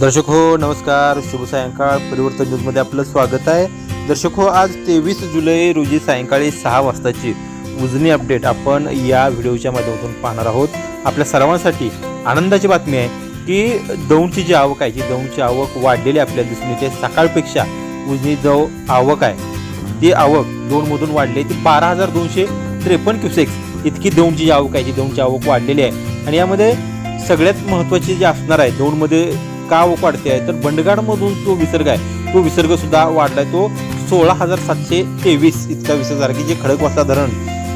दर्शक हो नमस्कार. शुभ सायंकाळ. परिवर्तन न्यूजमध्ये आपलं स्वागत आहे. दर्शक हो आज तेवीस जुलै रोजी सायंकाळी सहा वाजताची उजनी अपडेट आपण या व्हिडिओच्या माध्यमातून पाहणार आहोत. आपल्या सर्वांसाठी आनंदाची बातमी आहे की दौंडची जी आवक आहे जी दौंडची आवक वाढलेली आपल्याला दिसून येते. सकाळपेक्षा उजनी जो आवक आहे ती आवक दोनमधून वाढली ती बारा हजार दोनशे त्रेपन्न क्युसेक्स इतकी दौंडची जी आवक आहे जी दौंडची आवक वाढलेली आहे. आणि यामध्ये सगळ्यात महत्त्वाची जी असणार आहे दौंडमध्ये का आवक वाढते आहे. तर बंडगाडमधून जो विसर्ग आहे तो विसर्ग सुद्धा वाढलाय. तो सोळा हजार सातशे तेवीस इतका विसर्ग झाला की जे खडकवासला धरण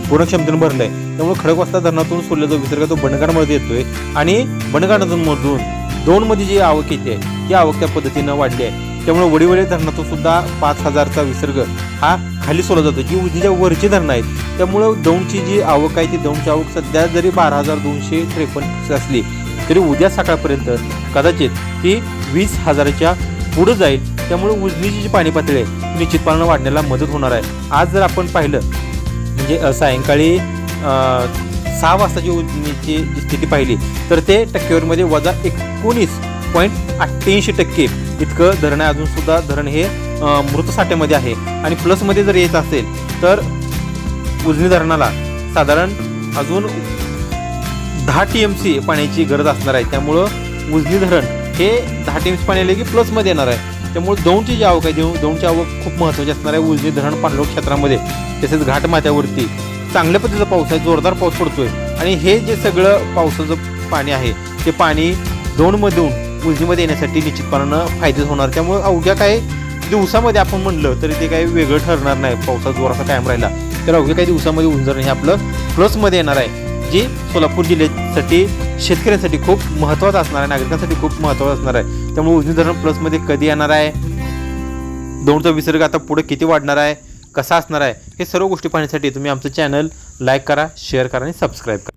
पूर्ण क्षमतेने भरलंय. त्यामुळे खडकवासला धरणातून सोडला जो विसर्ग तो बंडगाडमध्ये येतोय. आणि बंडगाडमधून दोनमध्ये जी आवक येते ती आवक त्या पद्धतीनं वाढली आहे. त्यामुळे वडीवडे धरणातून सुद्धा पाच हजारचा विसर्ग हा खाली सोडला जातो. जी उजनीच्या वरची धरणं आहेत त्यामुळं दौंडची जी आवक आहे ती दौंडची आवक सध्या जरी बारा हजार दोनशे त्रेपन्न असली तरी उद्या सकाळपर्यंत कदाचित ती वीस हजाराच्या पुढे जाईल. त्यामुळे उजनीची जी पाणी पातळी आहे ती निश्चितपणानं वाढण्याला मदत होणार आहे. आज जर आपण पाहिलं म्हणजे सायंकाळी सहा वाजताची उजनीची जी स्थिती पाहिली तर ते टक्केवारीमध्ये वजा एकोणीस पॉईंट अठ्ठ्याऐंशी टक्के. इतकं धरण आहे. अजूनसुद्धा धरण हे मृत साठ्यामध्ये आहे. आणि प्लसमध्ये जर येत असेल तर उजनी धरणाला साधारण अजून दहा टी एम सी पाण्याची गरज असणार आहे. त्यामुळं उजनी धरण हे दहा टी एम सी पाणी आले की प्लसमध्ये येणार आहे. त्यामुळे दौंडची जी आवक आहे देऊ दौंडची आवक खूप महत्त्वाची असणार आहे उजनी धरण पाणलोट क्षेत्रामध्ये. तसेच घाट माथ्यावरती. चांगल्या पद्धतीचा पाऊस आहे जोरदार पाऊस पडतोय. आणि हे जे सगळं पावसाचं पाणी आहे ते पाणी दौंडमधून उजनीमध्ये येण्यासाठी निश्चितपणानं फायदेच होणार. त्यामुळे अवघ्या काही दिवसामध्ये आपण म्हणलं तरी ते काही वेगळं ठरणार नाही. पावसाचा जोराचा कायम राहिला. तर अवघ्या काही दिवसामध्ये उंजरण हे आपलं प्लसमध्ये येणार आहे. जी सोलापूर जिल्ह्यासाठी शेतकऱ्यांसाठी खूप महत्त्वाचं असणार आहे नागरिकांसाठी खूप महत्त्वाचं असणार आहे. त्यामुळे उजनी धरण प्लसमध्ये कधी येणार आहे? दौडचा विसर्ग आता पुढे किती वाढणार आहे? कसा असणार आहे? हे सर्व गोष्टी पाहण्यासाठी तुम्ही आमचं चॅनल लाईक करा शेअर करा आणि सबस्क्राईब करा.